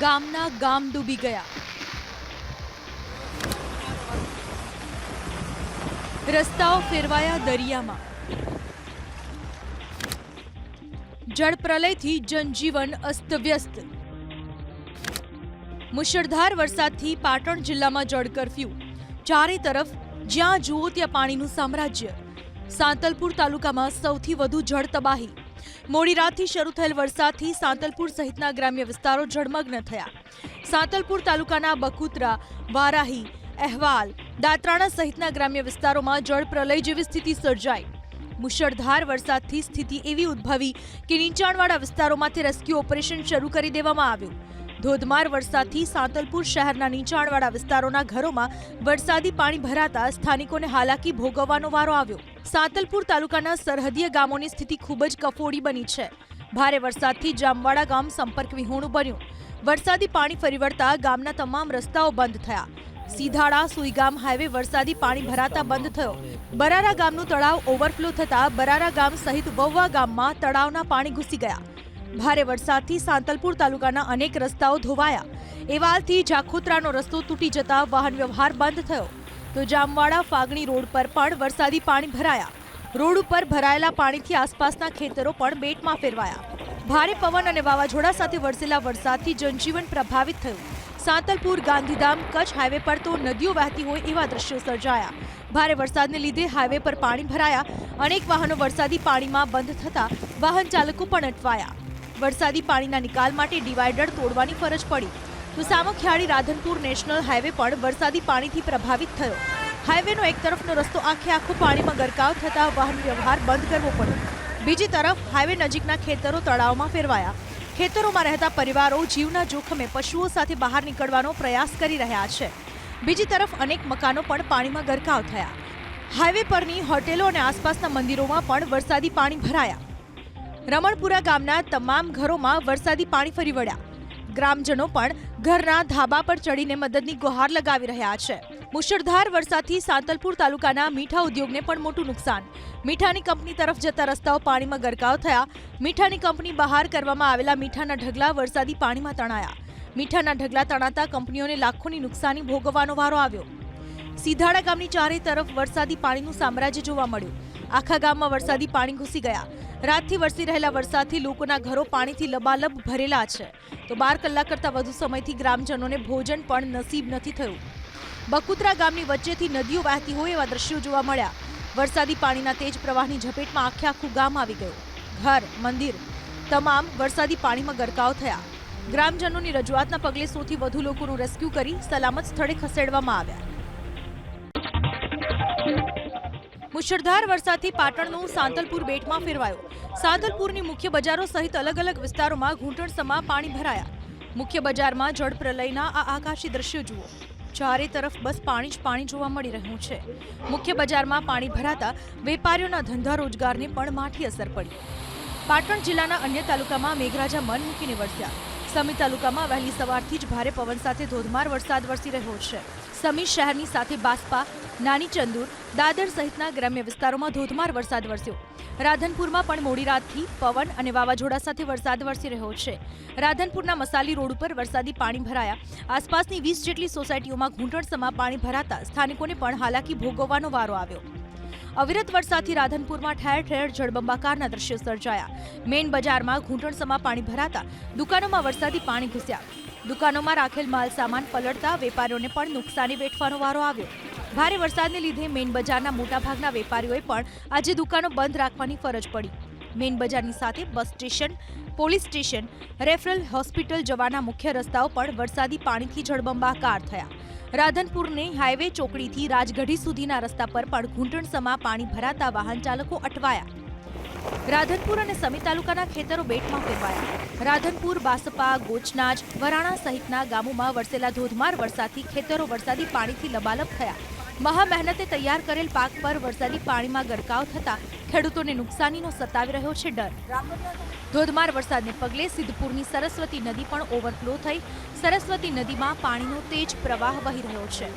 ગામના ગામ ડૂબી ગયા. રસ્તાઓ ફેરવાયા દરિયામાં. જળપ્રલયથી જનજીવન અસ્તવ્યસ્ત. મુશળધાર વરસાદથી પાટણ જિલ્લામાં જળ કરફ્યુ. ચારે તરફ જ્યાં જુઓ ત્યાં પાણીનું સામ્રાજ્ય. સાંતલપુર તાલુકામાં સૌથી વધુ જળ તબાહી. મોડી રાતથી શરૂ થયેલ વરસાદથી સાંતલપુર સહિતના ગ્રામ્ય વિસ્તારો જળમગ્ન થયા. સાંતલપુર તાલુકાના બકુત્રા વારાહી, અહેવાલ, દાત્રાણા સહિતના ગ્રામ્ય વિસ્તારોમાં જળ પ્રલય જેવી સ્થિતિ સર્જાઈ. મુશળધાર વરસાદથી સ્થિતિ એવી ઉદ્ભવી કે નીચાણવાળા વિસ્તારોમાંથી રેસ્ક્યુ ઓપરેશન શરૂ કરી દેવામાં આવ્યું. ધોધમાર વરસાદથી સાંતલપુર શહેરના નીચાણવાળા વિસ્તારોના ઘરોમાં વરસાદી પાણી ભરાતા સ્થાનિકોને હાલાકી ભોગવવાનો વારો આવ્યો. સાંતલપુર તાલુકાના સરહદીય ગામોની સ્થિતિ ખૂબ જ કફોડી બની છે. ભારે વરસાદથી જામવાડા ગામ સંપર્ક વિહોણું બન્યું. વરસાદી પાણી ફરી વળતા ગામના તમામ રસ્તાઓ બંધ થયા. સીધાડા, સુઈગામ હાઈવે વરસાદી પાણી ભરાતા બંધ થયો. બરારા ગામનું તળાવ ઓવરફ્લો થતા બરારા ગામ સહિત વવવા ગામમાં તળાવના પાણી ઘૂસી ગયા. ભારે વરસાદથી સાંતલપુર તાલુકાના અનેક રસ્તાઓ ધોવાયા. એવાલથી જાખોત્રાનો રસ્તો તૂટી જતા વાહન વ્યવહાર બંધ થયો. તો જામવાડા ફાગણી રોડ પર પણ વરસાદી પાણી ભરાયા. રોડ ઉપર ભરાયેલા પાણીથી આસપાસના ખેતરો પણ બેટમાં ફેરવાયા. ભારે પવન અને વાવાઝોડા સાથે વરસેલા વરસાદથી જનજીવન પ્રભાવિત થયું. સાંતલપુર, ગાંધીધામ, કચ્છ હાઈવે પર તો નદીઓ વહેતી હોય એવા દ્રશ્યો સર્જાયા. ભારે વરસાદને લીધે હાઈવે પર પાણી ભરાયા. અનેક વાહનો વરસાદી પાણીમાં બંધ થતા વાહન ચાલકો પણ અટવાયા. વરસાદી પાણીના નિકાલ માટે ડિવાઈડર તોડવાની ફરજ પડી. તો સામખિયાળી રાધનપુર નેશનલ હાઈવે પણ વરસાદી પાણીથી પ્રભાવિત થયો. હાઈવેનો એક તરફનો રસ્તો આખે આખો પાણીમાં ગરકાવ થતા વાહન વ્યવહાર બંધ કરવો પડ્યો. બીજી તરફ હાઈવે નજીકના ખેતરો તળાવમાં ફેરવાયા. ખેતરોમાં રહેતા પરિવારો જીવના જોખમે પશુઓ સાથે બહાર નીકળવાનો પ્રયાસ કરી રહ્યા છે. બીજી તરફ અનેક મકાનો પણ પાણીમાં ગરકાવ થયા. હાઈવે પરની હોટેલો અને આસપાસના મંદિરોમાં પણ વરસાદી પાણી ભરાયા. રમણપુરા ગામના તમામ ઘરોમાં વરસાદી પાણી ફરી વળ્યા. ગ્રામજનો પણ ઘરના ધાબા પર ચડીને મદદની ગુહાર લગાવી રહ્યા છે. મુશળધાર વરસાદથી સાંતલપુર તાલુકાના મીઠા ઉદ્યોગને પણ મોટું નુકસાન. મીઠાની કંપની તરફ જતા રસ્તાઓ પાણીમાં ગરકાવ થયા. મીઠાની કંપની બહાર કરવામાં આવેલા મીઠાના ઢગલા વરસાદી પાણીમાં તણાયા. મીઠાના ઢગલા તણાતા કંપનીઓને લાખોની નુકસાની ભોગવવાનો વારો આવ્યો. સીધાડા ગામની ચારે તરફ વરસાદી પાણીનું સામ્રાજ્ય જોવા મળ્યું. આખા ગામમાં વરસાદી પાણી ઘૂસી ગયા. રાતથી વરસી રહેલા વરસાદથી લોકોના ઘરો પાણીથી લબાલબ ભરેલા છે. તો બાર કલાક કરતાં વધુ સમયથી ગ્રામજનોને ભોજન પણ નસીબ નથી થયું. બકુત્રા ગામની વચ્ચેથી નદીઓ વહેતી હોય એવા દ્રશ્યો જોવા મળ્યા. વરસાદી પાણીના તેજ પ્રવાહની ઝપેટમાં આખે આખું ગામ આવી ગયું. ઘર, મંદિર તમામ વરસાદી પાણીમાં ગરકાવ થયા. ગ્રામજનોની રજૂઆતના પગલે સૌથી વધુ લોકોનું રેસ્ક્યુ કરી સલામત સ્થળે ખસેડવામાં આવ્યા. મુશળધાર વરસાદથી પાટણનું સાંતલપુર બેટમાં ફેરવાયું. સાંતલપુરની મુખ્ય બજારો સહિત અલગ અલગ વિસ્તારોમાં ઘૂંટણસમા પાણી ભરાયા. મુખ્ય બજારમાં જળ પ્રલયના આ આકાશી દ્રશ્યો જુઓ. ચારે તરફ બસ પાણી જ પાણી જોવા મળી રહ્યું છે. મુખ્ય બજારમાં પાણી ભરાતા વેપારીઓના ધંધા રોજગારને પણ માઠી અસર પડી. પાટણ જિલ્લાના અન્ય તાલુકામાં મેઘરાજા મન મૂકીને વરસ્યા સમી તાલુકામાં વહેલી સવારથી જ ભારે પવન સાથે ધોધમાર વરસાદ વરસી રહ્યો છે. સમી શહેરની સાથે બાસ્પા, નાની ચંદુર, દાદર સહિતના ગ્રામ્ય વિસ્તારોમાં ધોધમાર વરસાદ વરસ્યો. રાધનપુરમાં પણ મોડી રાતથી પવન અને વાવાઝોડા સાથે વરસાદ વરસી રહ્યો છે. રાધનપુરના મસાલી રોડ ઉપર વરસાદી પાણી ભરાયા. આસપાસની વીસ જેટલી સોસાયટીઓમાં ઘૂંટણસમા પાણી ભરાતા સ્થાનિકોને પણ હાલાકી ભોગવવાનો વારો આવ્યો. અવિરત વરસાદથી રાધનપુરમાં ઠેર ઠેર જળબંબાકારના દ્રશ્યો સર્જાયા. મેઇન બજારમાં ઘૂંટણસમા પાણી ભરાતા દુકાનોમાં વરસાદી પાણી ઘૂસ્યા. દુકાનોમાં રાખેલ માલ સામાન પલળતા વેપારીઓને પણ નુકસાની વેઠવાનો વારો આવ્યો. ભારે વરસાદને લીધે મેઇન બજારના મોટાભાગના વેપારીઓએ પણ આજે દુકાનો બંધ રાખવાની ફરજ પડી. મેઇન બજારની સાથે bus station, police station, referral hospital જવાના મુખ્ય રસ્તાઓ પણ વરસાદી પાણીથી જળબંબાકાર થયા. રાધનપુરની હાઈવે ચોકડીથી રાજગઢી સુધીના રસ્તા પર પણ ઘૂંટણસમા પાણી ભરાતા વાહન ચાલકો અટવાયા. રાધનપુર અને સમી તાલુકાના ખેતરો બેટમાં ફેરવાયા. રાધનપુર, બાસપા, ગોચનાજ, વરાણા સહિતના ગામોમાં વરસેલા ધોધમાર વરસાદથી ખેતરો વરસાદી પાણીથી લબાલબ થયા. મહા મહેનતે તૈયાર કરેલ પાક પર વરસાદી પાણીમાં ગરકાવ થતા ખેડૂતોને નુકસાનીનો સતાવી રહ્યો છે ડર. ધોધમાર વરસાદને પગલે સિદ્ધપુરની સરસ્વતી નદી પણ ઓવરફ્લો થઈ. સરસ્વતી નદીમાં પાણીનો તેજ પ્રવાહ વહી રહ્યો છે.